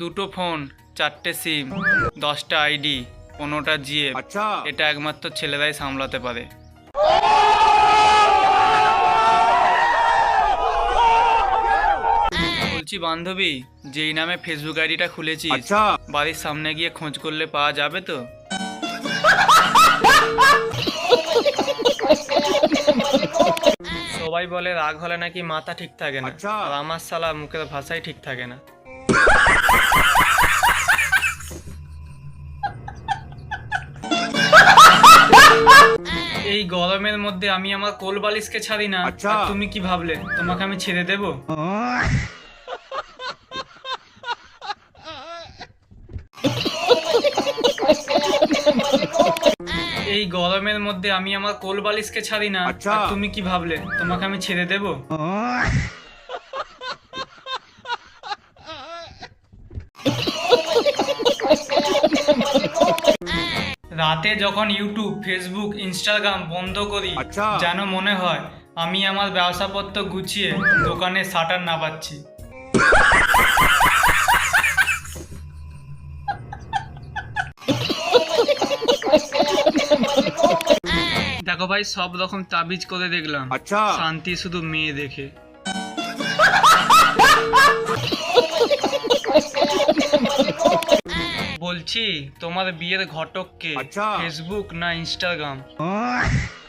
দুটো ফোন চারটে সিম দশটা আইডি পনেরোটা জিএ আচ্ছা। এটা একমাত্র ছেলেরাই সামলাতে পারে। বলছি বান্ধবী যেই নামে ফেসবুক আইডিটা খুলেছি আচ্ছা। বাড়ির সামনে গিয়ে খোঁজ করলে পাওয়া যাবে তো? সবাই বলে রাগ হলে নাকি মাথা ঠিক থাকে না। আচ্ছা। আর আমার সালা মুখের ভাষাই ঠিক থাকে না। এই গরমের মধ্যে আমি আমার কোল বালিশকে ছাড়ি না। আর তুমি কি ভাবলে? তোমাকে আমি ছেড়ে দেবো? এই গরমের মধ্যে আমি আমার কোল বালিশকে ছাড়ি না। আর তুমি কি ভাবলে? তোমাকে আমি ছেড়ে দেবো? রাতে যখন ইউটিউব ফেসবুক ইনস্টাগ্রাম বন্ধ করি আচ্ছা। যেন মনে হয় আমি আমার ব্যবসাপত্র গুছিয়ে দোকানে শাটার না পাচ্ছি দেখো ভাই সব রকম তাবিজ করে দেখলাম। আচ্ছা। শান্তি শুধু মেয়ে দেখে। বলছি তোমার বিয়ের ঘটক কে আচ্ছা। ফেসবুক না ইনস্টাগ্রাম